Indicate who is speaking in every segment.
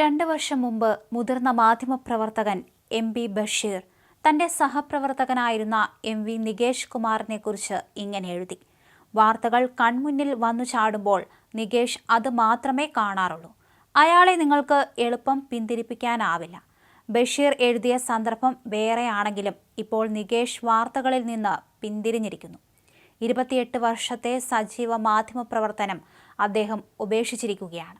Speaker 1: രണ്ട് വർഷം മുമ്പ് മുതിർന്ന മാധ്യമപ്രവർത്തകൻ എം ബി ബഷീർ തന്റെ സഹപ്രവർത്തകനായിരുന്ന എം വി നികേഷ് കുമാറിനെ കുറിച്ച് ഇങ്ങനെ എഴുതി. വാർത്തകൾ കൺമുന്നിൽ വന്നു ചാടുമ്പോൾ നികേഷ് അത് മാത്രമേ കാണാറുള്ളൂ. അയാളെ നിങ്ങൾക്ക് എളുപ്പം പിന്തിരിപ്പിക്കാനാവില്ല. ബഷീർ എഴുതിയ സന്ദർഭം വേറെയാണെങ്കിലും ഇപ്പോൾ നികേഷ് വാർത്തകളിൽ നിന്ന് പിന്തിരിഞ്ഞിരിക്കുന്നു. ഇരുപത്തിയെട്ട് വർഷത്തെ സജീവ മാധ്യമപ്രവർത്തനം അദ്ദേഹം ഉപേക്ഷിച്ചിരിക്കുകയാണ്.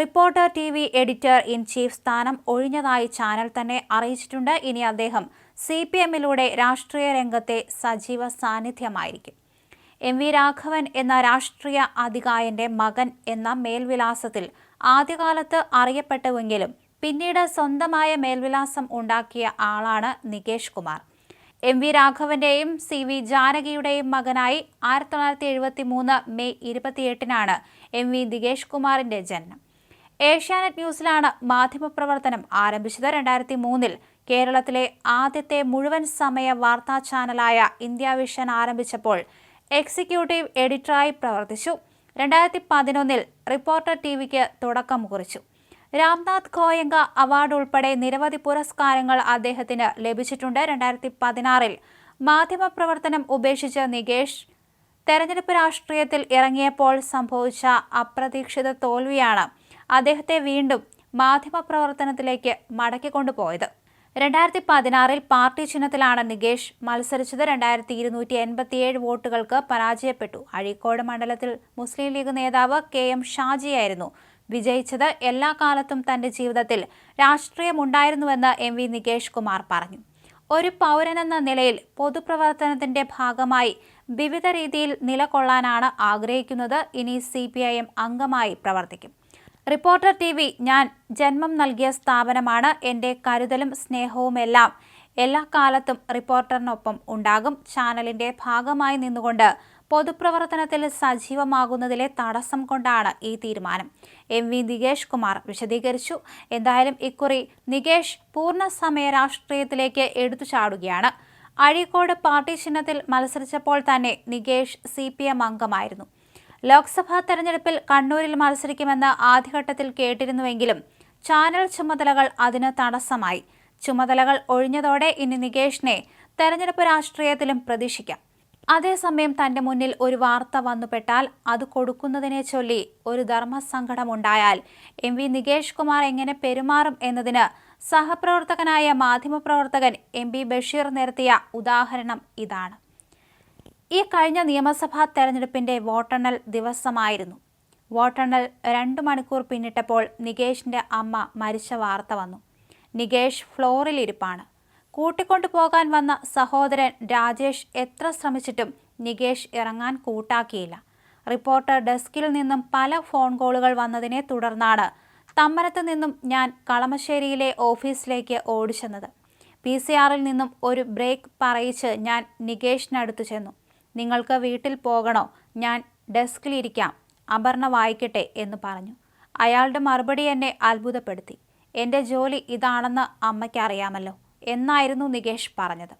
Speaker 1: Reporter T V editor in chief സ്ഥാനം ഒഴിഞ്ഞതായി ചാനൽ തന്നെ അറിയിച്ചിട്ടുണ്ട്. ഇനി അദ്ദേഹം സി പി എമ്മിലൂടെ രാഷ്ട്രീയ രംഗത്തെ സജീവ സാന്നിധ്യമായിരിക്കും. എം വി രാഘവൻ എന്ന രാഷ്ട്രീയ അധികായന്റെ മകൻ എന്ന മേൽവിലാസത്തിൽ ആദ്യകാലത്ത് അറിയപ്പെട്ടുവെങ്കിലും പിന്നീട് സ്വന്തമായ മേൽവിലാസം ഉണ്ടാക്കിയ ആളാണ് നികേഷ് കുമാർ. എം വി രാഘവന്റെയും സി വി ജാനകിയുടെയും മകനായി ആയിരത്തി തൊള്ളായിരത്തി എഴുപത്തി മൂന്ന് മെയ് ഇരുപത്തിയെട്ടിനാണ് എം വി നികേഷ് കുമാറിന്റെ ജനനം. ഏഷ്യാനെറ്റ് ന്യൂസിലാണ് മാധ്യമപ്രവർത്തനം ആരംഭിച്ചത്. രണ്ടായിരത്തി മൂന്നിൽ കേരളത്തിലെ ആദ്യത്തെ മുഴുവൻ സമയ വാർത്താ ചാനലായ ഇന്ത്യ വിഷൻ ആരംഭിച്ചപ്പോൾ എക്സിക്യൂട്ടീവ് എഡിറ്ററായി പ്രവർത്തിച്ചു. രണ്ടായിരത്തി പതിനൊന്നിൽ റിപ്പോർട്ടർ ടി വിക്ക് തുടക്കം കുറിച്ചു. രാംനാഥ് ഖോയങ്ക അവാർഡ് ഉൾപ്പെടെ നിരവധി പുരസ്കാരങ്ങൾ അദ്ദേഹത്തിന് ലഭിച്ചിട്ടുണ്ട്. രണ്ടായിരത്തി പതിനാറിൽ മാധ്യമപ്രവർത്തനം ഉപേക്ഷിച്ച നികേഷ് തെരഞ്ഞെടുപ്പ് രാഷ്ട്രീയത്തിൽ ഇറങ്ങിയപ്പോൾ സംഭവിച്ച അപ്രതീക്ഷിത തോൽവിയാണ് അദ്ദേഹത്തെ വീണ്ടും മാധ്യമപ്രവർത്തനത്തിലേക്ക് മടക്കിക്കൊണ്ടുപോയത് രണ്ടായിരത്തി പതിനാറിൽ പാർട്ടി ചിഹ്നത്തിലാണ് നികേഷ് മത്സരിച്ചത്. രണ്ടായിരത്തി ഇരുന്നൂറ്റി എൺപത്തിയേഴ് വോട്ടുകൾക്ക് പരാജയപ്പെട്ടു. അഴീക്കോട് മണ്ഡലത്തിൽ മുസ്ലിം ലീഗ് നേതാവ് കെ എം ഷാജിയായിരുന്നു വിജയിച്ചത്. എല്ലാ കാലത്തും തന്റെ ജീവിതത്തിൽ രാഷ്ട്രീയമുണ്ടായിരുന്നുവെന്ന് എം വി നികേഷ് കുമാർ പറഞ്ഞു. ഒരു പൗരനെന്ന നിലയിൽ പൊതുപ്രവർത്തനത്തിന്റെ ഭാഗമായി വിവിധ രീതിയിൽ നിലകൊള്ളാനാണ് ആഗ്രഹിക്കുന്നത്. ഇനി സി അംഗമായി പ്രവർത്തിക്കും. റിപ്പോർട്ടർ ടി വി ഞാൻ ജന്മം നൽകിയ സ്ഥാപനമാണ്. എന്റെ കരുതലും സ്നേഹവുമെല്ലാം എല്ലാ കാലത്തും റിപ്പോർട്ടറിനൊപ്പം ഉണ്ടാകും. ചാനലിന്റെ ഭാഗമായി നിന്നുകൊണ്ട് പൊതുപ്രവർത്തനത്തിൽ സജീവമാകുന്നതിലെ തടസ്സം കൊണ്ടാണ് ഈ തീരുമാനം. എം വി നികേഷ് കുമാർ വിശദീകരിച്ചു. എന്തായാലും ഇക്കുറി നികേഷ് പൂർണസമയ രാഷ്ട്രീയത്തിലേക്ക് എടുത്തു ചാടുകയാണ് അഴീക്കോട് പാർട്ടി ചിഹ്നത്തിൽ മത്സരിച്ചപ്പോൾ തന്നെ നികേഷ് സി പി എം അംഗമായിരുന്നു. ലോക്സഭാ തെരഞ്ഞെടുപ്പിൽ കണ്ണൂരിൽ മത്സരിക്കുമെന്ന് ആദ്യഘട്ടത്തിൽ കേട്ടിരുന്നുവെങ്കിലും ചാനൽ ചുമതലകൾ അതിന് തടസ്സമായി. ചുമതലകൾ ഒഴിഞ്ഞതോടെ ഇനി നികേഷിനെ തെരഞ്ഞെടുപ്പ് രാഷ്ട്രീയത്തിലും പ്രതീക്ഷിക്കാം. അതേസമയം തന്റെ മുന്നിൽ ഒരു വാർത്ത വന്നുപെട്ടാൽ അത് കൊടുക്കുന്നതിനെ ചൊല്ലി ഒരു ധർമ്മസങ്കടമുണ്ടായാൽ എം വി നികേഷ് കുമാർ എങ്ങനെ പെരുമാറും എന്നതിന് സഹപ്രവർത്തകനായ മാധ്യമപ്രവർത്തകൻ എം ബി ബഷീർ നിരത്തിയ ഉദാഹരണം ഇതാണ്. ഈ കഴിഞ്ഞ നിയമസഭാ തെരഞ്ഞെടുപ്പിന്റെ വോട്ടെണ്ണൽ ദിവസമായിരുന്നു. വോട്ടെണ്ണൽ രണ്ടു മണിക്കൂർ പിന്നിട്ടപ്പോൾ നികേഷിന്റെ അമ്മ മരിച്ച വാർത്ത വന്നു. നികേഷ് ഫ്ലോറിൽ ഇരിപ്പാണ് കൂട്ടിക്കൊണ്ടു പോകാൻ വന്ന സഹോദരൻ രാജേഷ് എത്ര ശ്രമിച്ചിട്ടും നികേഷ് ഇറങ്ങാൻ കൂട്ടാക്കിയില്ല. റിപ്പോർട്ടർ ഡെസ്കിൽ നിന്നും പല ഫോൺ കോളുകൾ വന്നതിനെ തുടർന്നാണ് തമ്മനത്ത് നിന്നും ഞാൻ കളമശ്ശേരിയിലെ ഓഫീസിലേക്ക് ഓടിച്ചെന്നത്. പി സി ആറിൽ നിന്നും ഒരു ബ്രേക്ക് പറയിച്ച് ഞാൻ നികേഷിനടുത്ത് ചെന്നു. നിങ്ങൾക്ക് വീട്ടിൽ പോകണോ? ഞാൻ ഡെസ്കിലിരിക്കാം. അപർണ വായിക്കട്ടെ എന്ന് പറഞ്ഞു. അയാളുടെ മറുപടി എന്നെ അത്ഭുതപ്പെടുത്തി. എന്റെ ജോലി ഇതാണെന്ന് അമ്മയ്ക്ക് അറിയാമല്ലോ എന്നായിരുന്നു നികേഷ് പറഞ്ഞത്.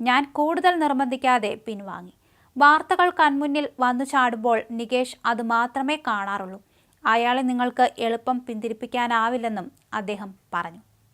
Speaker 1: ഞാൻ കൂടുതൽ നിർബന്ധിക്കാതെ പിൻവാങ്ങി. വാർത്തകൾ കൺമുന്നിൽ വന്നു ചാടുമ്പോൾ നികേഷ് അത് മാത്രമേ കാണാറുള്ളൂ. അയാളെ നിങ്ങൾക്ക് എളുപ്പം പിന്തിരിപ്പിക്കാനാവില്ലെന്നും അദ്ദേഹം പറഞ്ഞു.